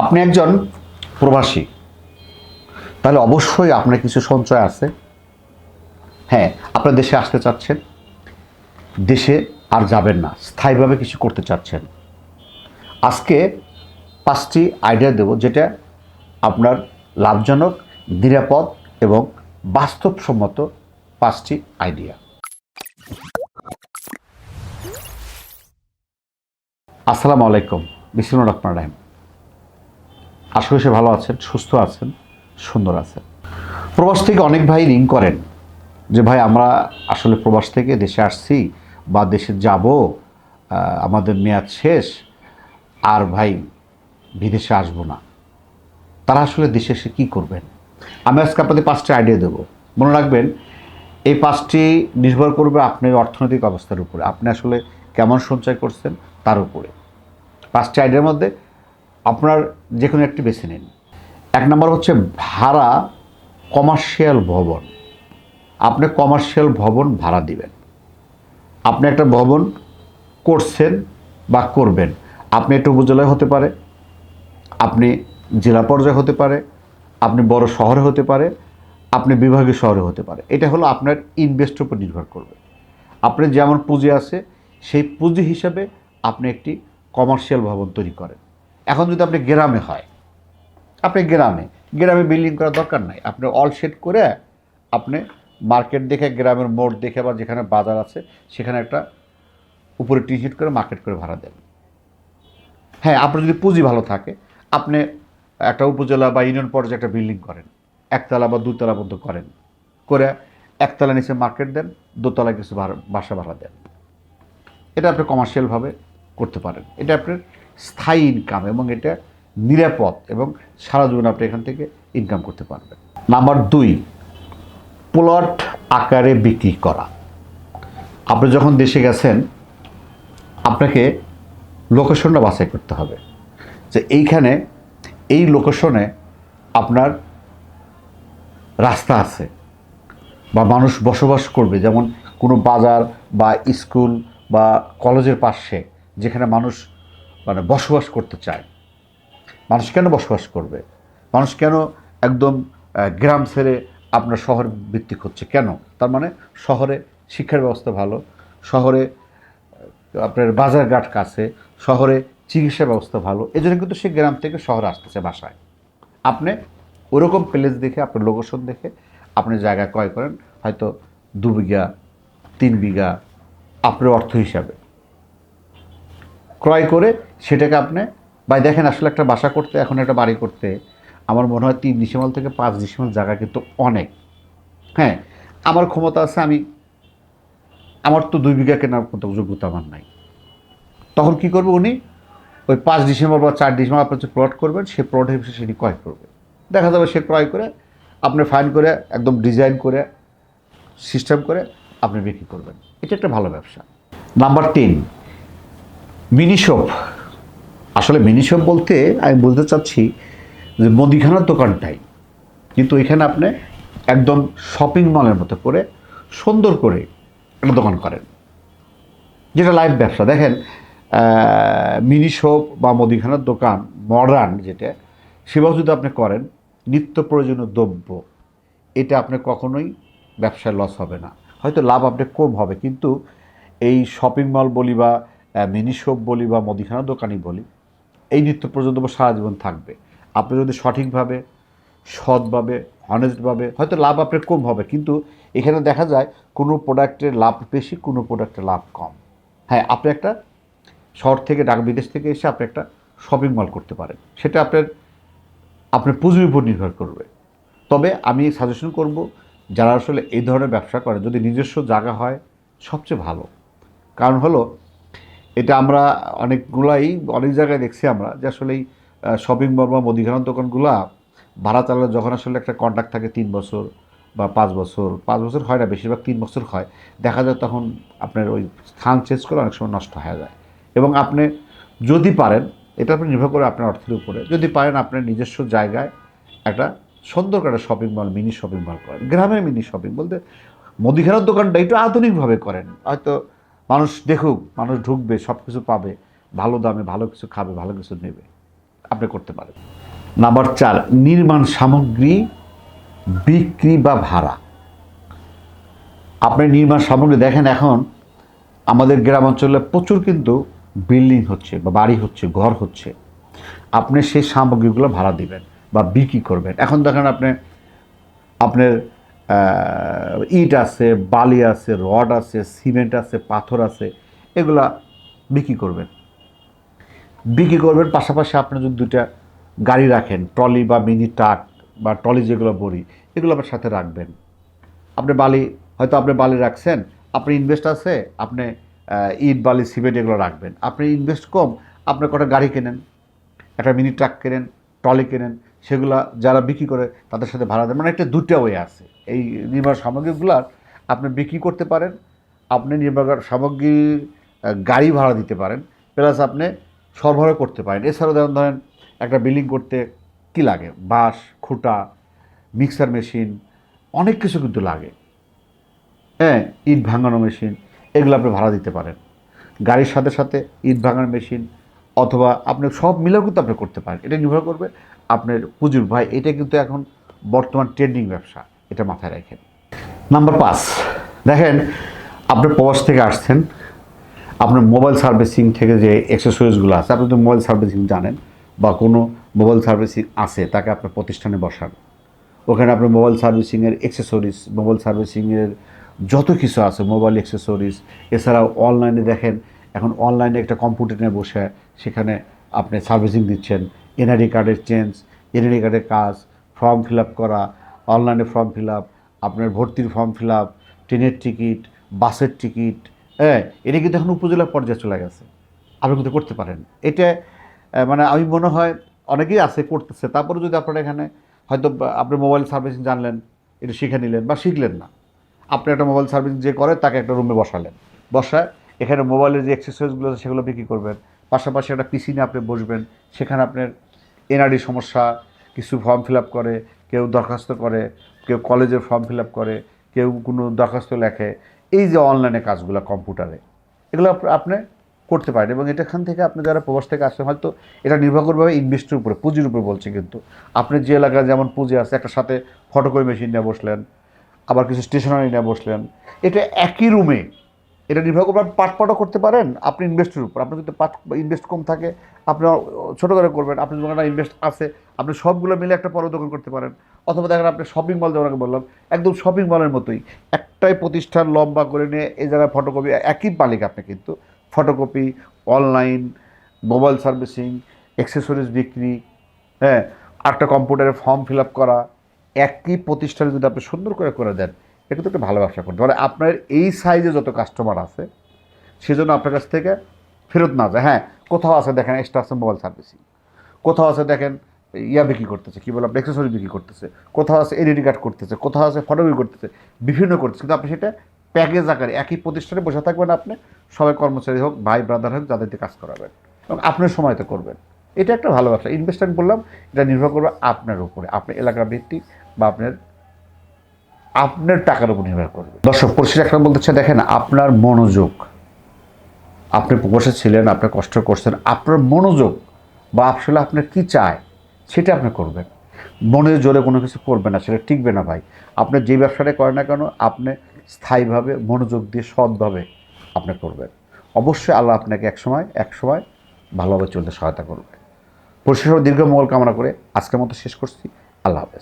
আপনি একজন প্রবাসী, তাহলে অবশ্যই আপনার কিছু সঞ্চয় আছে। হ্যাঁ আপনার দেশে আসতে চাচ্ছেন, দেশে আর যাবেন না, স্থায়ীভাবে কিছু করতে চাচ্ছেন। আজকে পাঁচটি আইডিয়া দেব, যেটা আপনার লাভজনক, নিরাপদ এবং বাস্তবসম্মত পাঁচটি আইডিয়া আসসালামু আলাইকুম বিসমুর রহমান রাহিম। আশা করি সে ভালো আছেন, সুস্থ আছেন, সুন্দর আছেন। প্রবাস থেকে অনেক ভাই রিং করেন যে, ভাই, আমরা আসলে প্রবাস থেকে দেশে আসছি বা দেশে যাব আমাদের মেয়াদ শেষ, আর ভাই, বিদেশে আসব না। তারা আসলে দেশে এসে কী করবেন? আমি আজকে আপনাদের পাঁচটি আইডিয়া দেবো। মনে রাখবেন, এই পাঁচটি নির্ভর করবে আপনার অর্থনৈতিক অবস্থার উপরে। আপনি আসলে কেমন সঞ্চয় করছেন তার উপরে। পাঁচটি আইডিয়ার মধ্যে আপনার যে কোনো একটি বেছে নিন। এক নম্বর হচ্ছে ভাড়া কমার্শিয়াল ভবন। আপনি কমার্শিয়াল ভবন ভাড়া দিবেন। আপনি একটা ভবন করছেন বা করবেন, আপনি একটা উপজেলায় হতে পারে, আপনি জেলা পর্যায়ে হতে পারে, আপনি বড় শহরে হতে পারে, আপনি বিভাগীয় শহরে হতে পারে। এটা হলো আপনার ইনভেস্টের উপর নির্ভর করবে। আপনার যেমন পুঁজি আছে, সেই পুঁজি হিসাবে আপনি একটি কমার্শিয়াল ভবন তৈরি করেন। এখন যদি আপনি গ্রামে হয়, আপনি গ্রামে গ্রামে বিল্ডিং করার দরকার নাই। আপনি অল সেট করে আপনি মার্কেট দেখে, গ্রামের মোড় দেখে বা যেখানে বাজার আছে, সেখানে একটা উপরে টি শিট করে মার্কেট করে ভাড়া দেন। হ্যাঁ আপনার যদি পুঁজি ভালো থাকে, আপনি একটা উপজেলা বা ইউনিয়ন পর্যায়ে একটা বিল্ডিং করেন, একতলা বা দুতলা মতো করেন, করে একতলা নিচে মার্কেট দেন দোতলা কিছু বাসা ভাড়া দেন। এটা আপনি কমার্শিয়ালভাবে করতে পারেন। এটা আপনার স্থায়ী ইনকাম এবং এটা নিরাপদ এবং সারা জীবন আপনি এখান থেকে ইনকাম করতে পারবেন। নাম্বার দুই প্লট আকারে বিক্রি করা। আপনি যখন দেশে গেছেন, আপনাকে লোকেশনটা বাছাই করতে হবে যে এইখানে এই লোকেশনে আপনার রাস্তা আছে বা মানুষ বসবাস করবে। যেমন কোনো বাজার বা স্কুল বা কলেজের পাশে যেখানে মানুষ মানে বসবাস করতে চায়। মানুষ কেন বসবাস করবে? মানুষ কেন একদম গ্রাম ছেড়ে আপনার শহর ভিত্তিক হচ্ছে? কেন? তার মানে শহরে শিক্ষার ব্যবস্থা ভালো, শহরে আপনার বাজারঘাট কাছে, শহরে চিকিৎসা ব্যবস্থা ভালো। এই জন্য কিন্তু সে গ্রাম থেকে শহরে আসতেছে বাসায়। আপনি ওরকম প্লেস দেখে, আপনার লোকেশন দেখে, আপনি জায়গা ক্রয় করেন, হয়তো দু বিঘা, তিন বিঘা, আপনার অর্থ হিসাবে। ক্রয় করে সেটাকে আপনি বা দেখেন আসলে একটা বাসা করতে, এখন একটা বাড়ি করতে, আমার মনে হয় তিন ডিসেম্বর থেকে পাঁচ ডিসেম্বর জায়গা কিন্তু অনেক। হ্যাঁ আমার ক্ষমতা আছে আমি, আমার তো দুই বিঘা কেনার মতো যোগ্যতা আমার নাই। তখন কি করবে উনি? ওই পাঁচ ডিসেম্বর বা চার ডিসেম্বর আপনার যে প্লট করবেন, সে প্লট হিসেবে সেটি ক্রয় করবে। দেখা যাবে সে ক্রয় করে, আপনি ফাইন করে, একদম ডিজাইন করে সিস্টেম করে আপনি বিক্রি করবেন। এটা একটা ভালো ব্যবসা। নাম্বার তিন মিনি শপ আসলে মিনি শপ বলতে আমি বলতে চাচ্ছি যে মুদিখানার দোকানটাই। কিন্তু এখানে আপনি একদম শপিং মলের মতো করে সুন্দর করে একটা দোকান করেন। যেটা লাইভ ব্যবসা। দেখেন মিনি শপ বা মুদিখানার দোকান মডার্ন যেটা সেভাবে যদি আপনি করেন, নিত্য প্রয়োজনীয় দ্রব্য, এটা আপনি কখনোই ব্যবসায় লস হবে না। হয়তো লাভ আপনি কম হবে, কিন্তু এই শপিং মল বলি বা মিনি শপ বলি বা মুদিখানার দোকানই বলি এই নিত্য দ্রব্য সারা জীবন থাকবে। আপনি যদি সঠিকভাবে, সৎভাবে অনেস্টভাবে হয়তো লাভ আপনার কম হবে, কিন্তু এখানে দেখা যায় কোনো প্রোডাক্টের লাভ বেশি, কোনো প্রোডাক্টের লাভ কম। হ্যাঁ আপনি একটা শহর থেকে ঢাকা বিদেশ থেকে এসে আপনি একটা শপিং মল করতে পারেন। সেটা আপনার আপনার পুঁজির উপর নির্ভর করবে। তবে আমি সাজেশন করব, যারা আসলে এই ধরনের ব্যবসা করে, যদি নিজস্ব জায়গা হয়, সবচেয়ে ভালো। কারণ হলো এটা আমরা অনেকগুলাই, অনেক জায়গায় দেখছি আমরা যে আসলে এই শপিং মল বা মুদিখানার দোকানগুলা ভাড়া চালালে যখন আসলে একটা কন্ট্রাক্ট থাকে তিন বছর বা পাঁচ বছর পাঁচ বছর হয় না, বেশিরভাগ তিন বছর হয়, দেখা যায় তখন আপনার ওই স্থান চেঞ্জ করে অনেক সময় নষ্ট হয়ে যায়। এবং আপনি যদি পারেন, এটা আপনি নির্ভর করে আপনার অর্থের উপরে, যদি পারেন আপনার নিজস্ব জায়গায় একটা সুন্দর একটা shopping mall mini shopping mall করেন, গ্রামের মিনি শপিং বলতে মুদিখানার দোকানটা একটু আধুনিকভাবে করেন। হয়তো মানুষ দেখুক, মানুষ ঢুকবে সব কিছু পাবে, ভালো দামে ভালো কিছু খাবে, ভালো কিছু নেবে। আপনি করতে পারেন। নাম্বার চার, নির্মাণ সামগ্রী, বিক্রি বা ভাড়া। আপনি নির্মাণ সামগ্রী দেখেন এখন, আমাদের গ্রাম অঞ্চলে প্রচুর কিন্তু বিল্ডিং হচ্ছে বা বাড়ি হচ্ছে, ঘর হচ্ছে। আপনি সেই সামগ্রীগুলো ভাড়া দিবেন বা বিক্রি করবেন। এখন দেখেন আপনি, আপনার ইট আছে, বালি আছে, রড আছে, সিমেন্ট আছে, পাথর আছে, এগুলা বিক্রি করবেন। বিক্রি করবেন, পাশাপাশি আপনি যদি দুইটা গাড়ি রাখেন, ট্রলি বা মিনি ট্রাক বা ট্রলি যেগুলো বড়ি এগুলো আপনার সাথে রাখবেন। আপনি বালি, হয়তো আপনি বালি রাখছেন, আপনি ইনভেস্ট আছে, আপনি ইট, বালি, সিমেন্ট এগুলো রাখবেন। আপনি ইনভেস্ট কম, আপনি কটা গাড়ি কেনেন, একটা মিনি ট্রাক কেনেন, ট্রলি কেনেন সেগুলা যারা বিক্রি করে তাদের সাথে ভাড়া দেন মানে একটা দুটা ওয়ে আছে। এই নির্মাণ সামগ্রীগুলার আপনি বিক্রি করতে পারেন, আপনি নির্মাণ সামগ্রীর গাড়ি ভাড়া দিতে পারেন প্লাস আপনি সরবরাহ করতে পারেন। এছাড়াও যেমন ধরেন একটা বিল্ডিং করতে কি লাগে? বাঁশ, খুঁটা মিক্সার মেশিন অনেক কিছু কিন্তু লাগে। হ্যাঁ ইট ভাঙানো মেশিন এগুলো আপনি ভাড়া দিতে পারেন। গাড়ির সাথে সাথে ইট ভাঙানো মেশিন অথবা আপনি সব মিলেও কিন্তু আপনি করতে পারেন। এটা নির্ভর করবে আপনার পুঁজির ভাই, এটা কিন্তু এখন বর্তমান ট্রেন্ডিং ব্যবসা, এটা মাথায় রাখেন। নাম্বার পাঁচ, দেখেন, আপনি প্রবাস থেকে আসছেন, আপনার মোবাইল সার্ভিসিং থেকে যে অ্যাক্সেসরিজগুলো আছে, আপনি তো মোবাইল সার্ভিসিং জানেন বা কোনো মোবাইল সার্ভিসিং আছে, তাকে আপনার প্রতিষ্ঠানে বসান। ওখানে আপনার মোবাইল সার্ভিসিংয়ের অ্যাক্সেসরিজ মোবাইল সার্ভিসিংয়ের যত কিছু আছে, মোবাইল অ্যাক্সেসরিজ এছাড়াও অনলাইনে দেখেন এখন অনলাইনে একটা কম্পিউটার বসে সেখানে আপনি সার্ভিসিং দিচ্ছেন এনআইডি কার্ডের চেঞ্জ এনআইডি কার্ডের কাজ ফর্ম ফিল আপ করা অনলাইনে ফর্ম ফিল আপ আপনার ভর্তির ফর্ম ফিল আপ ট্রেনের টিকিট বাসের টিকিট হ্যাঁ এটা কিন্তু এখন উপজেলা পর্যায়ে চলে গেছে। আপনি কিন্তু করতে পারেন। এটা মানে আমি মনে হয় অনেকেই আছে, করতেছে। তারপরে যদি আপনারা এখানে হয়তো আপনি মোবাইল সার্ভিসিং জানলেন, এটা শিখে নিলেন বা শিখলেন না। আপনি একটা মোবাইল সার্ভিসিং যে করে, তাকে একটা রুমে বসালেন। বসায় এখানে মোবাইলের যে এক্সারসাইজগুলো আছে, সেগুলো বিক্রি করবেন। পাশাপাশি একটা পিসি নিয়ে আপনি বসবেন। সেখানে আপনার এনআরডি সমস্যা, কিছু ফর্ম ফিল আপ করে, কেউ দরখাস্ত করে, কেউ কলেজের ফর্ম ফিল আপ করে, কেউ কোনো দরখাস্ত লেখে। এই যে অনলাইনে কাজগুলো কম্পিউটারে এগুলো আপনি করতে পারেন এবং এটাখান থেকে আপনি যারা প্রবাস থেকে আসেন হয়তো এটা নির্ভর করবে ইনভেস্টের উপরে, পুঁজির উপরে বলছে কিন্তু। আপনি যে এলাকায় যেমন পুঁজি আছে, একটা সাথে ফটোকপি মেশিন নিয়ে বসলেন, আবার কিছু স্টেশনারি নিয়ে বসলেন, এটা একই রুমে এটা নির্ভর করবে আপনি পাট পাটও করতে পারেন, আপনি ইনভেস্টের উপর। আপনার যদি পাট ইনভেস্ট কম থাকে, আপনি ছোটো করে করবেন আপনি একটা ইনভেস্ট আছে, আপনি সবগুলো মিলে একটা বড় দোকান করতে পারেন। অথবা দেখেন আপনি শপিং মল যেমন বললাম, একদম শপিং মলের মতোই। একটাই প্রতিষ্ঠান লম্বা করে নিয়ে এই জায়গায় ফটোকপি একই মালিক আপনি কিন্তু। Photocopy online mobile servicing accessories বিক্রি হ্যাঁ একটা কম্পিউটারে ফর্ম ফিল আপ করা, একই প্রতিষ্ঠানে যদি আপনি সুন্দর করে করে দেন এটা তো একটা ভালো ব্যবসা করতে। মানে আপনার এই সাইজে যত কাস্টমার আছে, সেজন্য আপনার কাছ থেকে ফেরত না যায়। হ্যাঁ কোথাও আছে দেখেন এক্সট্রা আছে মোবাইল সার্ভিসিং কোথাও আছে দেখেন, ইয়া বিক্রি করতেছে, কী বলে, আপনার অ্যাক্সেসরি বিক্রি করতেছে। কোথাও আছে এডিটি কার্ড করতেছে, কোথাও আছে ফটোগ্রাফি করতেছে, বিভিন্ন করতেছে। কিন্তু আপনি সেটা প্যাকেজ আকারে, একই প্রতিষ্ঠানে বসে থাকবেন আপনি, সবাই কর্মচারী হোক, ভাই ব্রাদার হোক, যাদেরকে কাজ করাবেন। এবং আপনার সময়তে করবেন। এটা একটা ভালো ব্যবসা ইনভেস্টমেন্ট বললাম, এটা নির্ভর করবে আপনার উপরে, আপনার এলাকার ভিত্তিক বা আপনার আপনার টাকার উপর নির্ভর করবে। দর্শক, পরিশেষে একটা বলতে চাই, দেখেন আপনার মনোযোগ, আপনি বসে ছিলেন, আপনি কষ্ট করছেন, আপনার মনোযোগ বা আসলে আপনার কি চায়, সেটা আপনি করবেন। মনের জোরে কোনো কিছু করবেন না, সেটা টিকবে না ভাই। আপনি যে ব্যবসাটা করেন না কেন, আপনি স্থায়ীভাবে মনোযোগ দিয়ে সৎভাবে আপনি করবেন। অবশ্যই আল্লাহ আপনাকে একসময় একসময় ভালোভাবে চলতে সহায়তা করবে। পরিশেষে দীর্ঘ মঙ্গল কামনা করে আজকের মতো শেষ করছি। আল্লাহ হাফেজ।